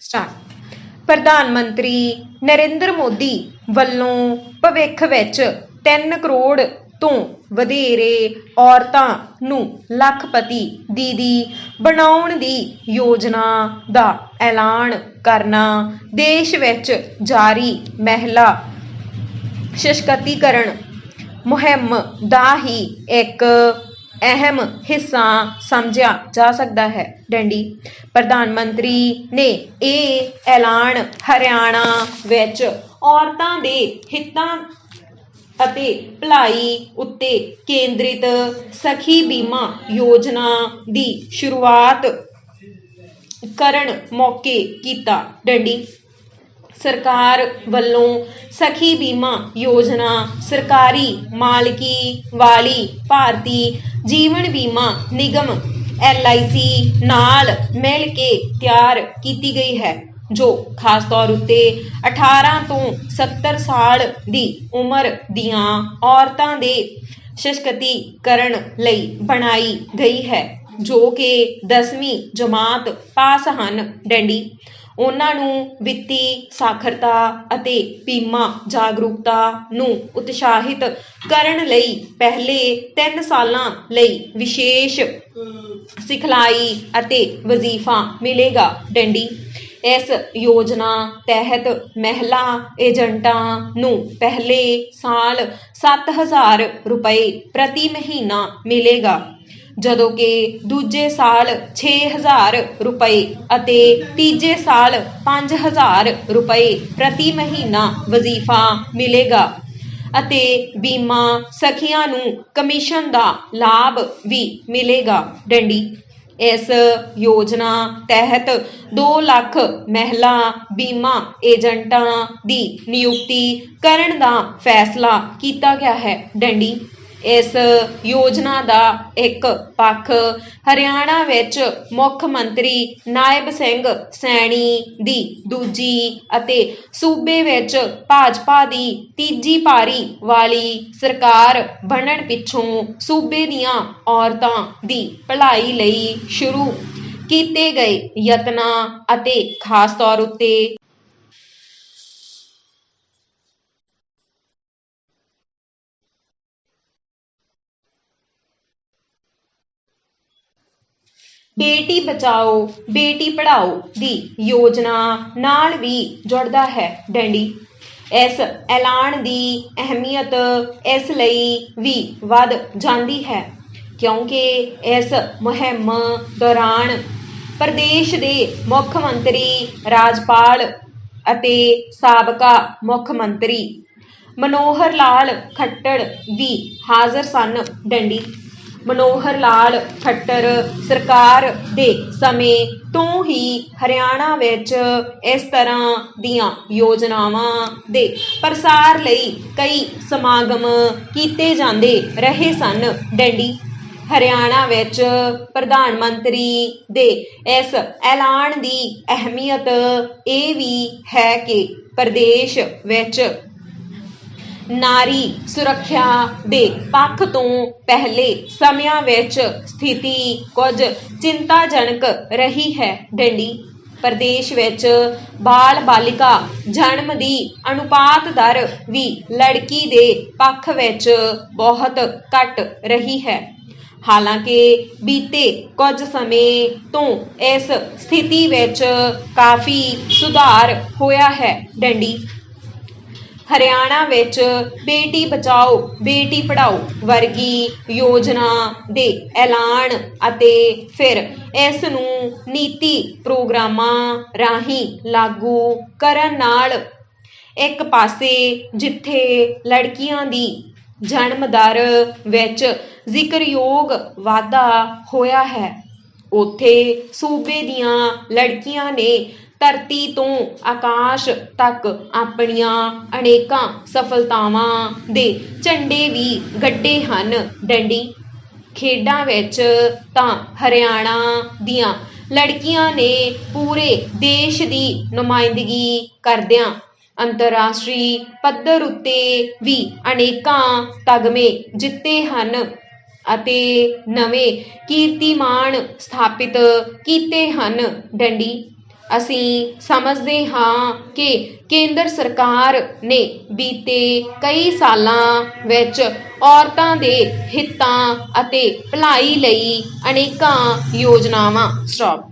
Start ਪ੍ਰਧਾਨ ਮੰਤਰੀ ਨਰਿੰਦਰ ਮੋਦੀ ਵੱਲੋਂ ਭਵਿੱਖ ਵਿੱਚ 3 ਕਰੋੜ ਤੋਂ ਵਧੇਰੇ ਔਰਤਾਂ ਨੂੰ ਲੱਖਪਤੀ ਦੀਦੀ ਬਣਾਉਣ ਦੀ ਯੋਜਨਾ ਦਾ ਐਲਾਨ ਕਰਨਾ ਦੇਸ਼ ਵਿੱਚ ਜਾਰੀ ਮਹਿਲਾ ਸਸ਼ਕਤੀਕਰਨ ਮੁਹਿੰਮ ਦਾ ਹੀ ਇੱਕ ਅਹਿਮ ਹਿੱਸਾ ਸਮਝਿਆ ਜਾ ਸਕਦਾ ਹੈ। ਡੈਂਡੀ, ਪ੍ਰਧਾਨ ਮੰਤਰੀ ਨੇ ਇਹ ਐਲਾਨ ਹਰਿਆਣਾ ਵਿੱਚ ਔਰਤਾਂ ਦੇ ਹਿੱਤਾਂ ਅਤੇ ਭਲਾਈ ਉੱਤੇ ਕੇਂਦਰਿਤ ਸਖੀ ਬੀਮਾ ਯੋਜਨਾ ਦੀ ਸ਼ੁਰੂਆਤ ਕਰਨ ਮੌਕੇ ਕੀਤਾ। ਡੰਡੀ ਸਰਕਾਰ ਵੱਲੋਂ ਸਖੀ ਬੀਮਾ ਯੋਜਨਾ, ਸਰਕਾਰੀ ਮਾਲਕੀ ਵਾਲੀ ਭਾਰਤੀ ਜੀਵਨ ਬੀਮਾ ਨਿਗਮ LIC ਨਾਲ ਮਿਲ ਕੇ ਤਿਆਰ ਕੀਤੀ ਗਈ ਹੈ, ਜੋ ਖਾਸ ਤੌਰ ਉੱਤੇ 18 ਤੋਂ 70 ਸਾਲ ਦੀ ਉਮਰ ਦੀਆਂ ਔਰਤਾਂ ਦੇ ਸਸ਼ਕਤੀਕਰਨ ਲਈ ਬਣਾਈ ਗਈ ਹੈ, ਜੋ ਕਿ 10ਵੀਂ ਜਮਾਤ ਪਾਸ ਹਨ। ਡੈਂਡੀ ਉਹਨਾਂ ਨੂੰ ਵਿੱਤੀ ਸਾਖਰਤਾ ਅਤੇ ਬੀਮਾ ਜਾਗਰੂਕਤਾ ਨੂੰ ਉਤਸ਼ਾਹਿਤ ਕਰਨ ਲਈ ਪਹਿਲੇ 3 ਸਾਲਾਂ ਲਈ ਵਿਸ਼ੇਸ਼ ਸਿਖਲਾਈ ਅਤੇ ਵਜ਼ੀਫਾ ਮਿਲੇਗਾ ਡੰਡੀ। ਇਸ ਯੋਜਨਾ ਤਹਿਤ ਮਹਿਲਾ ਏਜੰਟਾਂ ਨੂੰ ਪਹਿਲੇ ਸਾਲ 7000 ਰੁਪਏ ਪ੍ਰਤੀ ਮਹੀਨਾ ਮਿਲੇਗਾ। ਜਦੋਂ ਕਿ ਦੂਜੇ ਸਾਲ 6000 ਰੁਪਏ ਅਤੇ ਤੀਜੇ ਸਾਲ 5000 ਰੁਪਏ ਪ੍ਰਤੀ ਮਹੀਨਾ ਵਜ਼ੀਫਾ ਮਿਲੇਗਾ ਅਤੇ ਬੀਮਾ ਸਖੀਆਂ ਨੂੰ ਕਮਿਸ਼ਨ ਦਾ ਲਾਭ ਵੀ ਮਿਲੇਗਾ। ਡੰਡੀ, ਇਸ ਯੋਜਨਾ ਤਹਿਤ 2 ਲੱਖ ਮਹਿਲਾ ਬੀਮਾ ਏਜੰਟਾਂ ਦੀ ਨਿਯੁਕਤੀ ਕਰਨ ਦਾ ਫੈਸਲਾ ਕੀਤਾ ਗਿਆ ਹੈ। ਡੰਡੀ ਇਸ ਯੋਜਨਾ ਦਾ ਇੱਕ ਪੱਖ। ਹਰਿਆਣਾ ਵਿੱਚ ਮੁੱਖ ਮੰਤਰੀ ਨਾਇਬ ਸਿੰਘ ਸੈਣੀ ਦੀ ਦੂਜੀ ਅਤੇ ਸੂਬੇ ਵਿੱਚ ਭਾਜਪਾ ਦੀ ਤੀਜੀ ਪਾਰੀ ਵਾਲੀ ਸਰਕਾਰ ਬਣਨ ਪਿੱਛੋਂ ਸੂਬੇ ਦੀਆਂ ਔਰਤਾਂ ਦੀ ਭਲਾਈ ਲਈ ਸ਼ੁਰੂ ਕੀਤੇ ਗਏ ਯਤਨਾਂ ਅਤੇ ਖਾਸ ਤੌਰ ਉੱਤੇ ਬੇਟੀ ਬਚਾਓ, ਬੇਟੀ ਪੜ੍ਹਾਓ ਦੀ ਯੋਜਨਾ ਨਾਲ ਵੀ ਜੁੜਦਾ ਹੈ ਡੈਂਡੀ। ਇਸ ਐਲਾਨ ਦੀ ਅਹਿਮੀਅਤ ਇਸ ਲਈ ਵੀ ਵੱਧ ਜਾਂਦੀ ਹੈ ਕਿਉਂਕਿ ਇਸ ਮੁਹਿੰਮ ਦੌਰਾਨ ਪ੍ਰਦੇਸ਼ ਦੇ ਮੁੱਖ ਮੰਤਰੀ, ਰਾਜਪਾਲ ਅਤੇ ਸਾਬਕਾ ਮੁੱਖ ਮੰਤਰੀ ਮਨੋਹਰ ਲਾਲ ਖੱਟੜ ਵੀ ਹਾਜ਼ਰ ਸਨ ਡੰਡੀ। ਮਨੋਹਰ ਲਾਲ ਖੱਟਰ ਸਰਕਾਰ ਦੇ ਸਮੇਂ ਤੋਂ ਹੀ ਹਰਿਆਣਾ ਵਿੱਚ ਇਸ ਤਰ੍ਹਾਂ ਦੀਆਂ ਯੋਜਨਾਵਾਂ ਦੇ ਪ੍ਰਸਾਰ ਲਈ ਕਈ ਸਮਾਗਮ ਕੀਤੇ ਜਾਂਦੇ ਰਹੇ ਸਨ। ਡੈਂਡੀ, ਹਰਿਆਣਾ ਵਿੱਚ ਪ੍ਰਧਾਨ ਮੰਤਰੀ ਦੇ ਇਸ ਐਲਾਨ ਦੀ ਅਹਿਮੀਅਤ ਇਹ ਵੀ ਹੈ ਕਿ ਪ੍ਰਦੇਸ਼ ਵਿੱਚ ਨਾਰੀ ਸੁਰੱਖਿਆ ਦੇ ਪੱਖ ਤੋਂ ਪਹਿਲੇ ਸਮਿਆਂ ਵਿੱਚ ਸਥਿਤੀ ਕੁਝ ਚਿੰਤਾਜਨਕ ਰਹੀ ਹੈ, ਡੰਡੀ। ਪ੍ਰਦੇਸ਼ ਵਿੱਚ ਬਾਲ ਬਾਲਿਕਾ ਜਨਮ ਦੀ ਅਨੁਪਾਤ ਦਰ ਵੀ ਲੜਕੀ ਦੇ ਪੱਖ ਵਿੱਚ ਬਹੁਤ ਘੱਟ ਰਹੀ ਹੈ। ਹਾਲਾਂਕਿ ਬੀਤੇ ਕੁਝ ਸਮੇਂ ਤੋਂ ਇਸ ਸਥਿਤੀ ਵਿੱਚ ਕਾਫੀ ਸੁਧਾਰ ਹੋਇਆ ਹੈ, ਡੰਡੀ। ਹਰਿਆਣਾ ਵਿੱਚ ਬੇਟੀ ਬਚਾਓ, ਬੇਟੀ ਪੜਾਓ ਵਰਗੀ ਯੋਜਨਾ ਦੇ ਐਲਾਨ ਅਤੇ ਫਿਰ ਇਸ ਨੂੰ ਨੀਤੀ ਪ੍ਰੋਗਰਾਮਾਂ ਰਾਹੀਂ ਲਾਗੂ ਕਰਨ ਨਾਲ ਇੱਕ ਪਾਸੇ ਜਿੱਥੇ ਲੜਕੀਆਂ ਦੀ ਜਨਮ ਦਰ ਵਿੱਚ ਜ਼ਿਕਰਯੋਗ ਵਾਧਾ ਹੋਇਆ ਹੈ, ਉੱਥੇ ਸੂਬੇ ਦੀਆਂ ਲੜਕੀਆਂ ਨੇ ਧਰਤੀ ਤੋਂ ਆਕਾਸ਼ ਤੱਕ ਆਪਣੀਆਂ ਅਨੇਕਾਂ ਸਫਲਤਾਵਾਂ ਦੇ ਝੰਡੇ ਵੀ ਗੱਡੇ ਹਨ। ਡੰਡੀ, ਖੇਡਾਂ ਵਿੱਚ ਤਾਂ ਹਰਿਆਣਾ ਦੀਆਂ ਲੜਕੀਆਂ ਨੇ ਪੂਰੇ ਦੇਸ਼ ਦੀ ਨੁਮਾਇੰਦਗੀ ਕਰਦਿਆਂ ਅੰਤਰਰਾਸ਼ਟਰੀ ਪੱਧਰ ਉੱਤੇ ਵੀ ਅਨੇਕਾਂ ਤਗਮੇ ਜਿੱਤੇ ਹਨ ਅਤੇ ਨਵੇਂ ਕੀਰਤੀਮਾਨ ਸਥਾਪਿਤ ਕੀਤੇ ਹਨ। ਡੰਡੀ ਅਸੀਂ ਸਮਝਦੇ ਹਾਂ ਕਿ ਕੇਂਦਰ ਸਰਕਾਰ ਨੇ ਬੀਤੇ ਕਈ ਸਾਲਾਂ ਵਿੱਚ ਔਰਤਾਂ ਦੇ ਹਿੱਤਾਂ ਅਤੇ ਭਲਾਈ ਲਈ ਅਨੇਕਾਂ ਯੋਜਨਾਵਾਂ ਸਟਾਪ